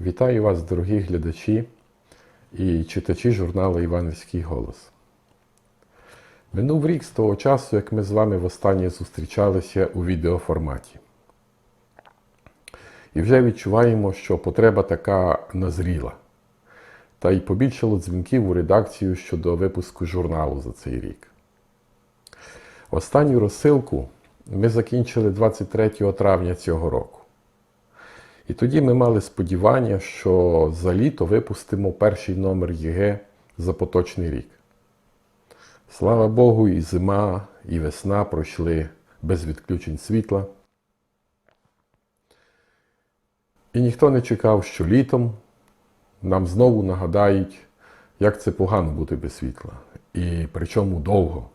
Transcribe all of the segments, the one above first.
Вітаю вас, дорогі глядачі і читачі журналу Іванівський голос. Минув рік з того часу, як ми з вами востаннє зустрічалися у відеоформаті. І вже відчуваємо, що потреба така назріла. Та й побільшало дзвінків у редакцію щодо випуску журналу за цей рік. Останню розсилку ми закінчили 23 травня цього року. І тоді ми мали сподівання, що за літо випустимо перший номер ЄГЕ за поточний рік. Слава Богу, і зима, і весна пройшли без відключень світла. І ніхто не чекав, що літом нам знову нагадають, як це погано бути без світла. І причому довго.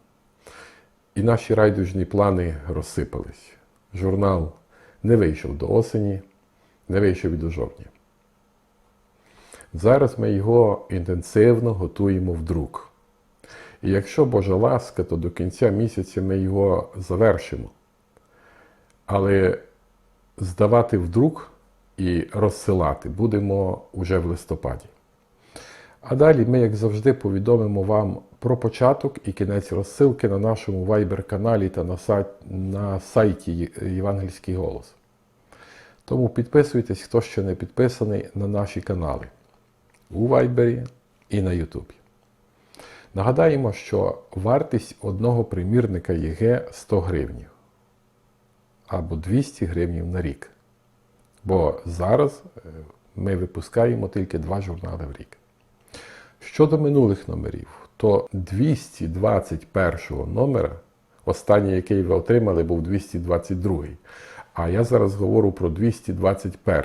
І наші райдужні плани розсипались. Журнал не вийшов до осені, не вийшов і до жовтня. Зараз ми його інтенсивно готуємо в друк. І якщо Божа ласка, то до кінця місяця ми його завершимо. Але здавати в і розсилати будемо уже в листопаді. А далі ми, як завжди, повідомимо вам про початок і кінець розсилки на нашому Viber-каналі та на сайті Євангельський голос. Тому підписуйтесь, хто ще не підписаний на наші канали у Viber і на YouTube. Нагадаємо, що вартість одного примірника ЄГЕ 100 гривнів або 200 гривнів на рік. Бо зараз ми випускаємо тільки два журнали в рік. Щодо минулих номерів, то 221 номера, останній, який ви отримали, був 222. А я зараз говорю про 221.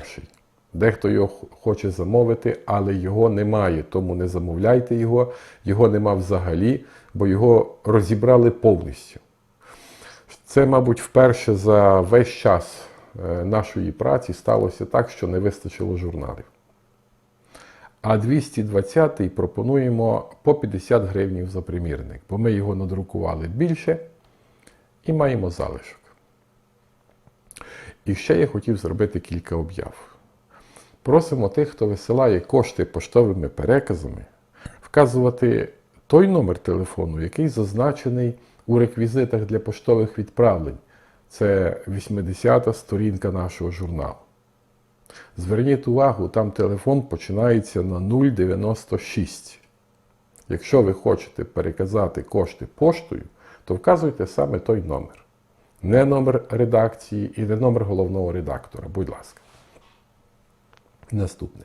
Дехто його хоче замовити, але його немає, тому не замовляйте його, його нема взагалі, бо його розібрали повністю. Це, мабуть, вперше за весь час нашої праці сталося так, що не вистачило журналів. А 220-й пропонуємо по 50 гривень за примірник, бо ми його надрукували більше і маємо залишок. І ще я хотів зробити кілька об'яв. Просимо тих, хто висилає кошти поштовими переказами, вказувати той номер телефону, який зазначений у реквізитах для поштових відправлень. Це 80-та сторінка нашого журналу. Зверніть увагу, там телефон починається на 096. Якщо ви хочете переказати кошти поштою, то вказуйте саме той номер. Не номер редакції і не номер головного редактора, будь ласка. Наступне.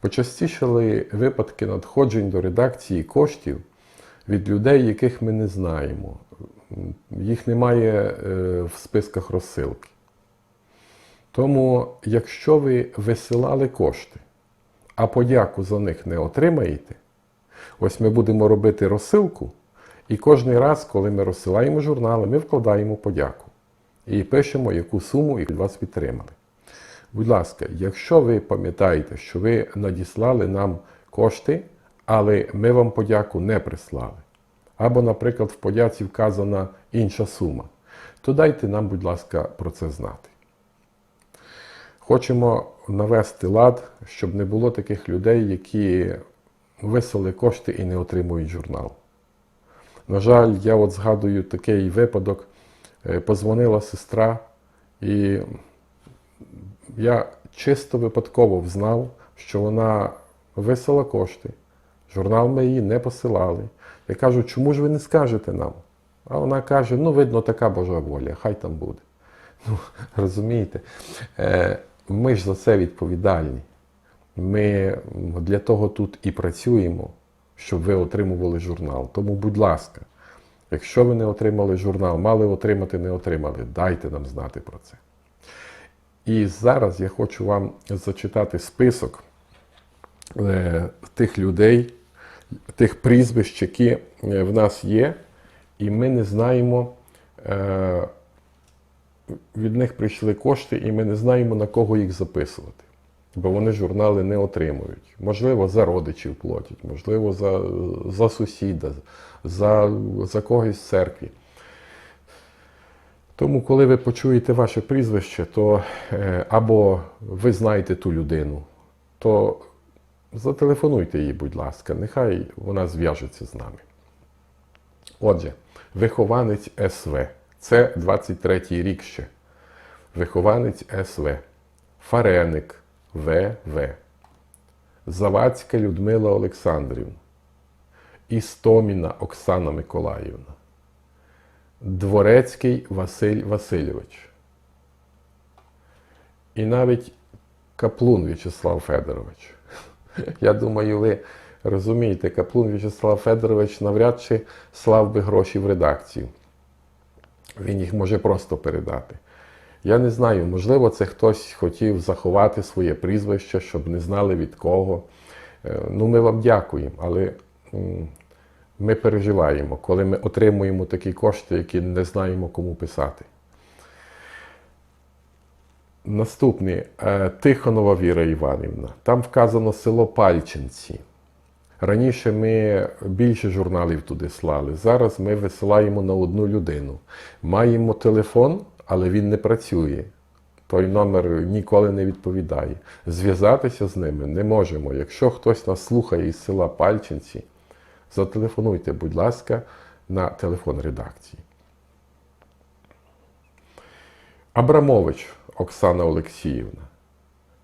Почастішали випадки надходжень до редакції коштів від людей, яких ми не знаємо. Їх немає в списках розсилки. Тому, якщо ви висилали кошти, а подяку за них не отримаєте, ось ми будемо робити розсилку, і кожен раз, коли ми розсилаємо журнали, ми вкладаємо подяку і пишемо, яку суму від вас підтримали. Будь ласка, якщо ви пам'ятаєте, що ви надіслали нам кошти, але ми вам подяку не прислали, або, наприклад, в подяці вказана інша сума, то дайте нам, будь ласка, про це знати. Хочемо навести лад, щоб не було таких людей, які висили кошти і не отримують журнал. На жаль, я от згадую такий випадок. Позвонила сестра, і я чисто випадково взнав, що вона висила кошти. Журнал ми її не посилали. Я кажу, чому ж ви не скажете нам? А вона каже: ну, видно, така Божа воля, хай там буде. Ну, Розумієте? Ми ж за це відповідальні. Ми для того тут і працюємо, щоб ви отримували журнал. Тому, будь ласка, якщо ви не отримали журнал, мали отримати, не отримали, дайте нам знати про це. І зараз я хочу вам зачитати список тих людей, тих прізвищ, які в нас є, і ми не знаємо. Від них прийшли кошти, і ми не знаємо, на кого їх записувати. Бо вони журнали не отримують. Можливо, за родичів платять, можливо, за за сусіда, за за когось з церкві. Тому, коли ви почуєте ваше прізвище, то е, або ви знаєте ту людину, то зателефонуйте їй, будь ласка, нехай вона зв'яжеться з нами. Отже, вихованець СВ. Це 23-й рік ще. Вихованець СВ. Фареник ВВ. Завадська Людмила Олександрівна. Істоміна Оксана Миколаївна. Дворецький Василь Васильович. І навіть Каплун В'ячеслав Федорович. Я думаю, ви розумієте, Каплун В'ячеслав Федорович навряд чи слав би гроші в редакцію. Він їх може просто передати. Я не знаю, можливо, це хтось хотів заховати своє прізвище, щоб не знали від кого. Е, Ну, ми вам дякуємо, але ми переживаємо, коли ми отримуємо такі кошти, які не знаємо, кому писати. Наступний е, Тихонова Віра Іванівна. Там вказано село Пальчинці. Раніше ми більше журналів туди слали. Зараз ми висилаємо на одну людину. Маємо телефон, але він не працює. Той номер ніколи не відповідає. Зв'язатися з ними не можемо. Якщо хтось нас слухає із села Пальчинці, зателефонуйте, будь ласка, на телефон редакції. Абрамович Оксана Олексіївна,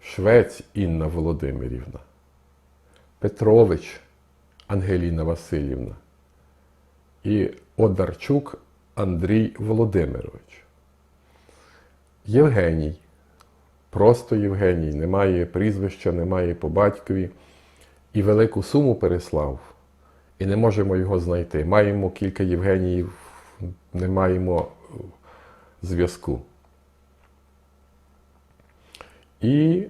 Швець Інна Володимирівна, Петрович Ангеліна Васильівна і Одарчук Андрій Володимирович. Євгеній. Просто Євгеній, немає прізвища, немає по батькові. І велику суму переслав, і не можемо його знайти. Маємо кілька Євгеніїв, не маємо е, зв'язку. І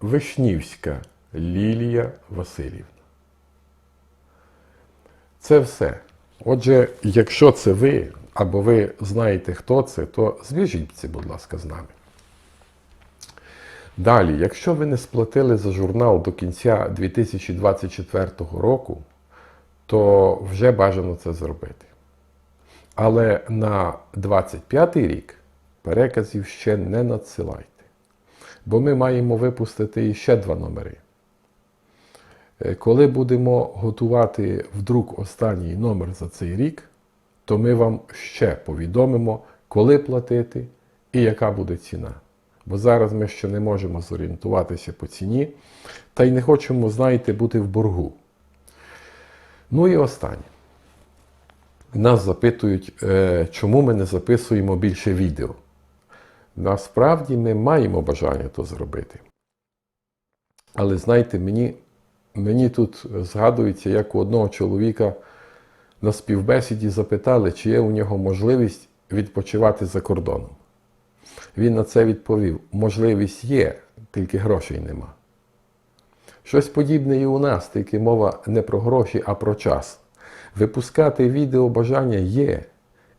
Вишнівська Лілія Васильівна. Це все. Отже, якщо це ви, або ви знаєте, хто це, то зв'яжіться, будь ласка, з нами. Далі, якщо ви не сплатили за журнал до кінця 2024 року, то вже бажано це зробити. Але на 2025 рік переказів ще не надсилайте. Бо ми маємо випустити ще два номери. Е, Коли будемо готувати вдруг останній номер за цей рік, то ми вам ще повідомимо, коли платити і яка буде ціна. Бо зараз ми ще не можемо зорієнтуватися по ціні, та й не хочемо, знаєте, бути в боргу. Ну і останнє. Нас запитують, е, чому ми не записуємо більше відео. Насправді ми маємо бажання то зробити. Але знаєте, мені, мені тут згадується, як у одного чоловіка на співбесіді запитали, чи є у нього можливість відпочивати за кордоном. Він на це відповів: можливість є, тільки грошей нема. Щось подібне і у нас, тільки мова не про гроші, а про час. Випускати відео бажання є.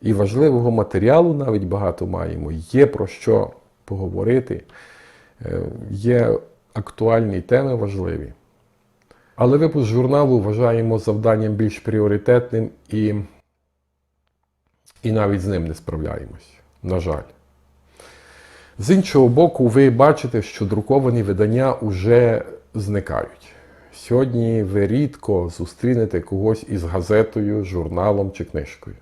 І важливого матеріалу навіть багато маємо, є про що поговорити, е, є актуальні теми важливі. Але випуск журналу вважаємо завданням більш пріоритетним і, і навіть з ним не справляємось. На жаль. З іншого боку, ви бачите, що друковані видання вже зникають. Сьогодні ви рідко зустрінете когось із газетою, журналом чи книжкою.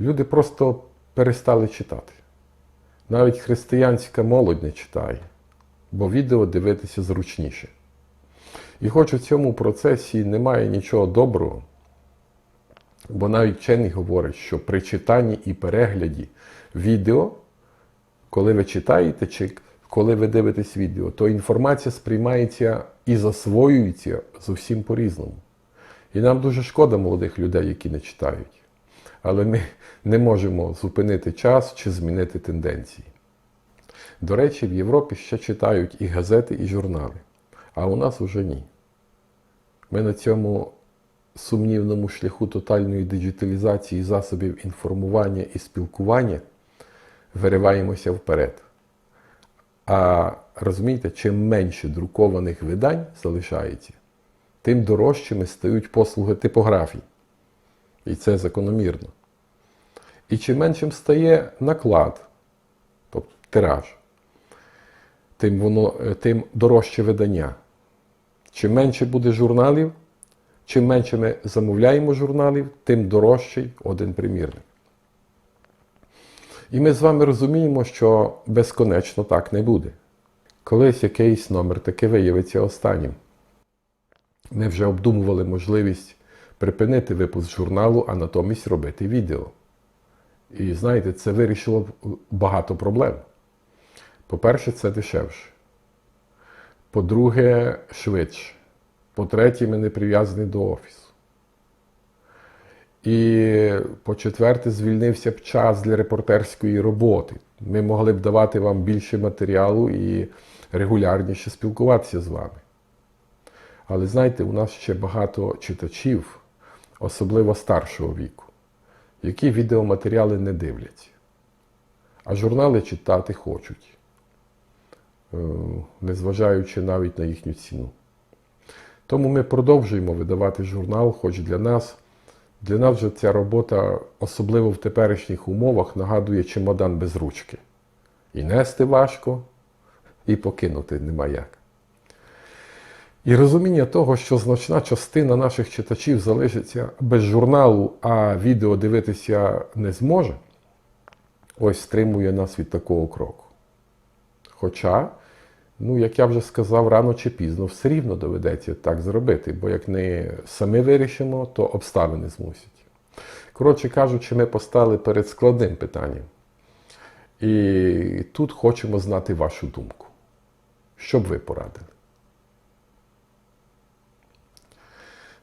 Люди просто перестали читати. Навіть християнська молодь не читає, бо відео дивитися зручніше. І хоч у цьому процесі немає нічого доброго, бо навіть вчений говорить, що при читанні і перегляді відео, коли ви читаєте чи коли ви дивитесь відео, то інформація сприймається і засвоюється зовсім по-різному. І нам дуже шкода молодих людей, які не читають. Але ми не можемо зупинити час чи змінити тенденції. До речі, в Європі ще читають і газети, і журнали, а у нас уже ні. Ми на цьому сумнівному шляху тотальної диджиталізації засобів інформування і спілкування вириваємося вперед. А розумієте, чим менше друкованих видань залишається, тим дорожчими стають послуги типографій. І це закономірно. І чим меншим стає наклад, тобто тираж, тим, воно, е, тим дорожче видання. Чим менше буде журналів, чим менше ми замовляємо журналів, тим дорожчий один примірник. І ми з вами розуміємо, що безконечно так не буде. Колись якийсь номер таки виявиться останнім. Ми вже обдумували можливість припинити випуск журналу, а натомість робити відео. І знаєте, це вирішило багато проблем. По-перше, це дешевше. По-друге, швидше. По-третє, ми не прив'язані до офісу. І по-четверте, звільнився б час для репортерської роботи. Ми могли б давати вам більше матеріалу і регулярніше спілкуватися з вами. Але знаєте, у нас ще багато читачів, особливо старшого віку, які відеоматеріали не дивляться, а журнали читати хочуть, незважаючи навіть на їхню ціну. Тому ми продовжуємо видавати журнал, хоч для нас. Для нас же ця робота, особливо в теперішніх умовах, нагадує чемодан без ручки. І нести важко, і покинути нема як. І розуміння того, що значна частина наших читачів залишиться без журналу, а відео дивитися не зможе, ось стримує нас від такого кроку. Хоча, ну, як я вже сказав, рано чи пізно все рівно доведеться так зробити, бо як не самі вирішимо, то обставини змусять. Коротше кажучи, ми постали перед складним питанням. І тут хочемо знати вашу думку. Що б ви порадили?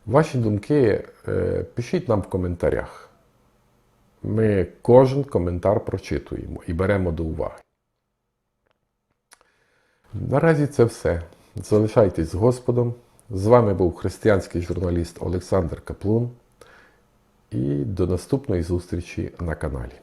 Ваші думки е, пишіть нам в коментарях. Ми кожен коментар прочитуємо і беремо до уваги. Наразі це все. Залишайтесь з Господом. З вами був християнський журналіст Олександр Каплун. І до наступної зустрічі на каналі.